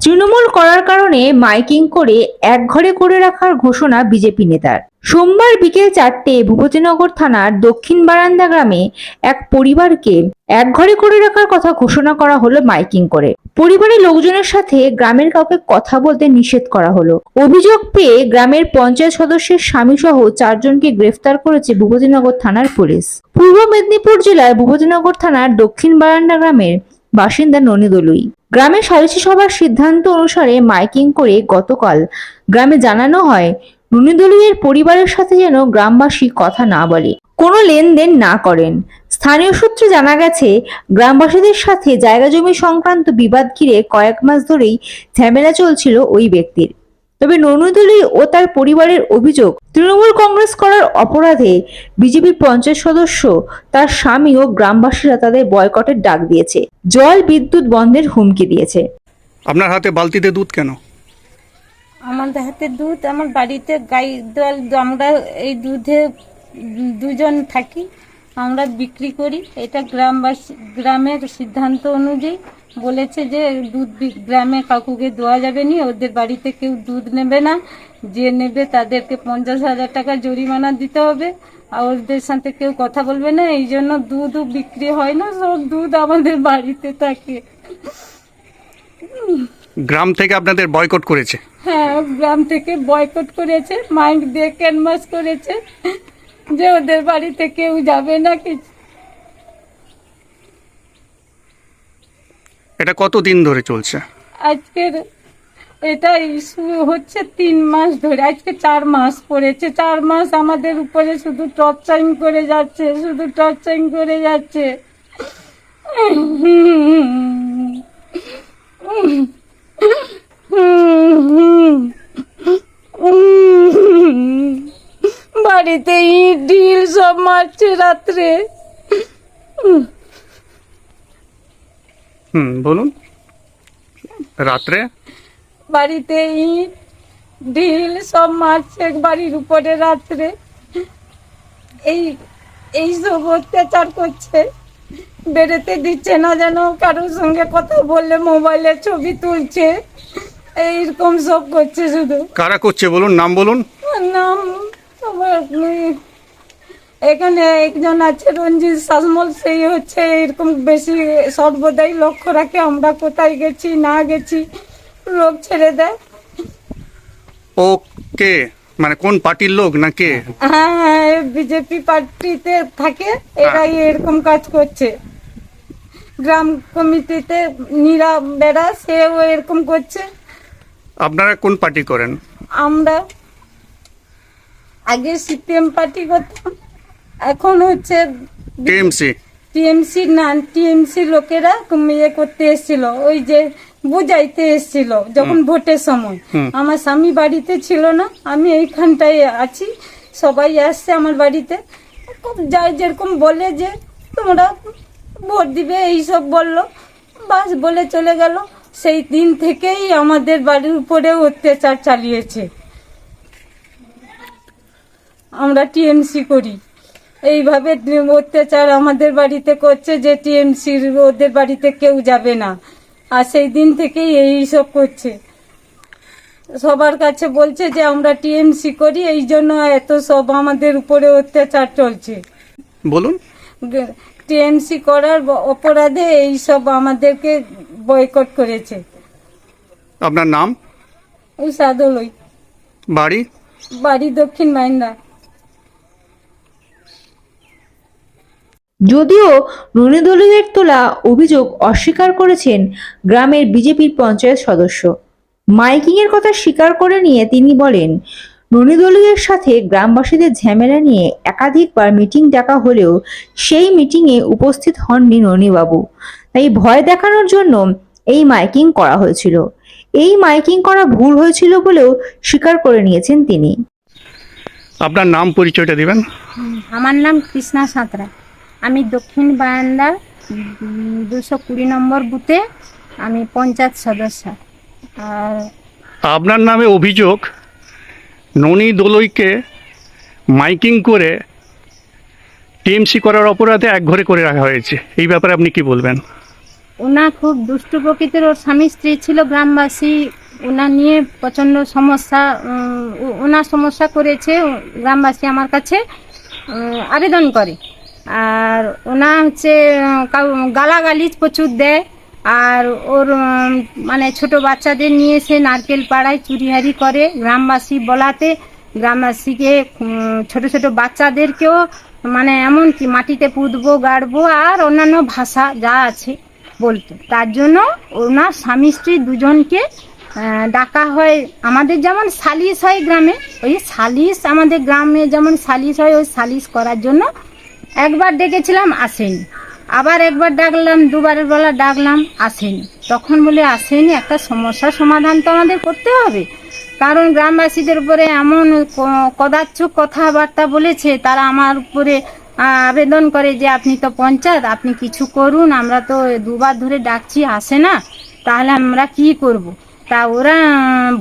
তৃণমূল করার কারণে মাইকিং করে এক ঘরে করে রাখার ঘোষণা বিজেপি নেতার। সোমবার বিকেল চারটে ভূপতিনগর থানার দক্ষিণ বারান্দা গ্রামে এক পরিবারকে এক ঘরে করে রাখার কথা ঘোষণা করা হলো মাইকিং করে। পরিবারের লোকজনের সাথে গ্রামের কাউকে কথা বলতে নিষেধ করা হলো। অভিযোগ পেয়ে গ্রামের পঞ্চায়েত সদস্যের স্বামী সহ চারজনকে গ্রেফতার করেছে ভূপতিনগর থানার পুলিশ। পূর্ব মেদিনীপুর জেলার ভূপতিনগর থানার দক্ষিণ বারান্দা গ্রামের বাসিন্দা ননিদলুই। গ্রামের সালিশি সভার সিদ্ধান্ত অনুসারে মাইকিং করে গতকাল গ্রামে জানানো হয় ননিদলুইয়ের পরিবারের সাথে যেন গ্রামবাসী কথা না বলে। কোনো লেনদেন না করেন। স্থানীয় সূত্রে জানা গেছে, গ্রামবাসীদের সাথে জায়গা জমি সংক্রান্ত বিবাদ ঘিরে কয়েক মাস ধরেই ঝামেলা চলছিল ওই ব্যক্তির। তবে ননুদলি ও তার পরিবারের অভিযোগ তৃণমূল কংগ্রেস করার অপরাধে বিজেপির পঞ্চায়েত সদস্য তার স্বামী ও গ্রামবাসীরা তাদের বয়কটের ডাক দিয়েছে। জল বিদ্যুৎ বন্ধের হুমকি দিয়েছে। আপনার হাতে বালতিতে দুধ কেন? আমাদের হাতে দুধ আমার বাড়িতে গাই দল আমরা এই দুধে দুজন থাকি আমরা বিক্রি করি। এটা গ্রামবাসী গ্রামের সিদ্ধান্ত অনুযায়ী বলেছে যে দুধ গ্রামে কাকুকে দেওয়া যাবে না ওদের বাড়িতে কেউ দুধ নেবে না। যে নেবে তাদেরকে পঞ্চাশ হাজার টাকা জরিমানা দিতে হবে। আর ওদের সাথে কেউ কথা বলবে না এই জন্য দুধও বিক্রি হয় না সব দুধ আমাদের বাড়িতে থাকে। গ্রাম থেকে আপনাদের বয়কট করেছে? হ্যাঁ গ্রাম থেকে বয়কট করেছে মাইক দিয়ে ক্যানভাস করেছে যে ওদের বাড়িতে কেউ যাবে না কিছু। এটা কতদিন ধরে চলছে? আজকের এটা ইস্যু হচ্ছে তিন মাস ধরে। আজকে চার মাস পড়েছে। চার মাস আমাদের উপরে শুধু টর্চারিং করে যাচ্ছে, শুধু টর্চারিং করে যাচ্ছে। বাড়িতে ইট ঢিল সব মারছে রাত্রে। হুম বলুন। রাত্রে? বাড়িতে ইট ঢিল সব মারছে বাড়ির উপরে রাত্রে। এই এই সব অত্যাচার করছে বেরোতে দিচ্ছে না যেন কারোর সঙ্গে কথা বললে মোবাইলে ছবি তুলছে। এইরকম সব করছে শুধু। কারা করছে বলুন নাম বলুন। নাম আমার। এখানে একজন আছে রঞ্জিত শাসমল সেই হচ্ছে এরকম বেশি সর্বদাই লক্ষ্য রাখে আমরা কোথায় গেছি না গেছি লোক ছেড়ে দেয়। ও কে? মানে কোন পার্টির লোক না কে? হ্যাঁ বিজেপি পার্টিতে থাকে এরাই এরকম কাজ করছে। গ্রাম কমিটিতে নীরা বেড়া সেও এরকম করছে। আপনারা কোন পার্টি করেন? আমরা আগে সিপিএম পার্টি করতাম এখন হচ্ছে টিএমসি। টিএমসি না টিএমসি লোকেরা ইয়ে করতে এসেছিল ওই যে বুঝাইতে এসেছিল যখন ভোটের সময়। আমার স্বামী বাড়িতে ছিল না আমি এইখানটায় আছি সবাই আসছে আমার বাড়িতে। খুব যাই যেরকম বলে যে তোমরা ভোট দিবে এইসব বলল। বাস বলে চলে গেল। সেই দিন থেকেই আমাদের বাড়ির উপরে অত্যাচার চালিয়েছে। আমরা টিএমসি করি। এইভাবে অত্যাচার আমাদের বাড়িতে করছে যে টিএমসির ওদের বাড়িতে কেউ যাবে না। আর সেই দিন থেকেই এই সব করছে। সবার কাছে বলছে যে আমরা টিএমসি করি এই জন্য এত সব আমাদের উপরে অত্যাচার চলছে। বলুন। টিএমসি করার অপরাধে এই সব আমাদেরকে বয়কট করেছে। আপনার নাম? উষাদলই বাড়ি? বাড়ি দক্ষিণ মাইন্দা যদিও ননিদলীদের তোলা অভিযোগ অস্বীকার করেছেন গ্রামের বিজেপির পঞ্চায়েত সদস্য। মাইকিং এর কথা স্বীকার করে নিয়ে তিনি বলেন ননিদলীয়ের সাথে গ্রামবাসীদের ঝামেলা নিয়ে একাধিকবার মিটিং ডাকা হলেও সেই মিটিংয়ে উপস্থিত হননি ননিবাবু। তাই ভয় দেখানোর জন্য এই মাইকিং করা হয়েছিল। এই মাইকিং করা ভুল হয়েছিল বলেও স্বীকার করে নিয়েছেন তিনি। আপনার নাম পরিচয়টা দিবেন? আমার নাম কৃষ্ণা সাঁতরা। আমি দক্ষিণ বারান্দার দুশো কুড়ি নম্বর বুথে আমি পঞ্চায়েত সদস্য। আর আপনার নামে অভিযোগ ননি দোলইকে মাইকিং করে টিএমসি করার অপরাধে এক ঘরে করে রাখা হয়েছে। এই ব্যাপারে আপনি কি বলবেন? ওনা খুব দুষ্টু প্রকৃতির ওর স্বামী স্ত্রী ছিল গ্রামবাসী। ওনা নিয়ে প্রচণ্ড সমস্যা ওনার সমস্যা করেছে গ্রামবাসী আমার কাছে আবেদন করে। আর ওনা হচ্ছে গালাগালিজ প্রচুর দেয়। আর ওর মানে ছোট বাচ্চাদের নিয়ে সে নারকেল পাড়ায় চুরিহারি করে গ্রামবাসী বলাতে। গ্রামবাসীকে ছোট ছোট বাচ্চাদেরকেও মানে এমন কি মাটিতে পুঁতবো, গাড়বো আর অন্যান্য ভাষা যা আছে বলতো। তার জন্য ওনার স্বামী স্ত্রী দুজনকে ডাকা হয় আমাদের যেমন সালিশ হয় গ্রামে, ওই সালিশ আমাদের গ্রামে যেমন সালিশ হয়, ওই সালিশ করার জন্য একবার ডেকেছিলাম আসেন। আবার একবার ডাকলাম, দুবারের বেলা ডাকলাম, আসেনি। তখন বলে, আসেনি, একটা সমস্যার সমাধান তো আমাদের করতে হবে। কারণ গ্রামবাসীদের উপরে এমন কদাচ্ছ কথাবার্তা বলেছে, তারা আমার উপরে আবেদন করে যে, আপনি তো পঞ্চায়েত, আপনি কিছু করুন, আমরা তো দুবার ধরে ডাকছি, আসে না। তাহলে আমরা কি করব। তা ওরা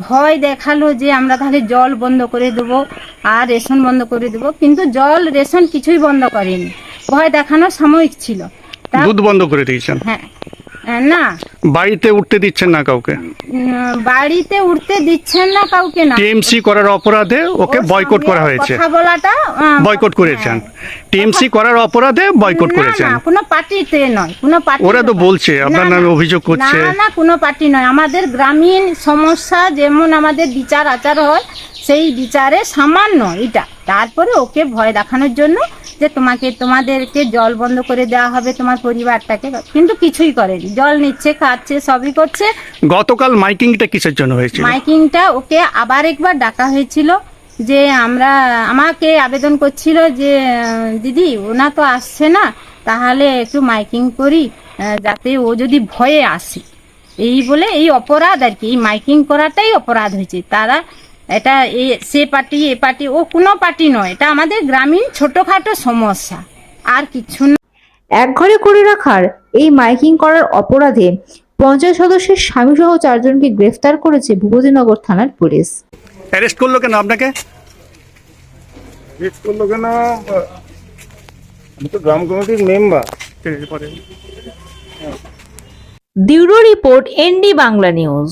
ভয় দেখাল যে আমরা তাহলে জল বন্ধ করে দেবো আর রেশন বন্ধ করে দেবো। কিন্তু জল রেশন কিছুই বন্ধ করেনি। ভয় দেখানো সাময়িক ছিল। দুধ বন্ধ করে দিয়েছেন? হ্যাঁ। না। বাড়িতে উঠতে দিচ্ছেন না কাউকে? বাড়িতে উঠতে দিচ্ছেন না কাউকে না। টিএমসি করার অপরাধে ওকে বয়কট করা হয়েছে। কথা বলাটা বয়কট করেছেন। হ্যাঁ। টিএমসি করার অপরাধে বয়কট করেছেন। কোনো পার্টিতে নয় কোনো পার্টি ওরা তো বলছে, আপনার নামে অভিযোগ করছে। না না কোনো পার্টি নয়। আমাদের গ্রামীণ সমস্যা যেমন আমাদের বিচার আচার হয় সেই বিচারে সামান্য এটা। তারপরে ওকে ভয় দেখানোর জন্য যে তোমাকে তোমাদেরকে জল বন্ধ করে দেওয়া হবে তোমার পরিবারটাকে। কিন্তু কিছুই করেনি। জল নিচ্ছে খাচ্ছে সবই করছে। গতকাল মাইকিংটা কিসের জন্য হয়েছিল? মাইকিংটা ওকে আবার একবার ডাকা হয়েছিল যে আমরা আমাকে আবেদন করছিল যে দিদি ওনা তো আসছে না তাহলে একটু মাইকিং করি যাতে ও যদি ভয়ে আসে। এই বলে এই অপরাধ আর কি এই মাইকিং করাটাই অপরাধ হয়েছে। তারা এটা এ সে পার্টি এ পার্টি ও কোনো পার্টি নয়। এটা আমাদের গ্রামীণ ছোটখাটো সমস্যা। আর কিছু না। এক ঘরে করে রাখার এই মাইকিং করার অপরাধে পঞ্চায়েত সদস্যের স্বামী সহ চারজনকে গ্রেফতার করেছে ভূপতিনগর থানার পুলিশ। অ্যারেস্ট করল কেন আপনাকে? রিচ করল কেন? আমি তো গ্রাম কমিটির মেম্বার। ঠিক আছে, পরে। Bureau report ND Bangla news.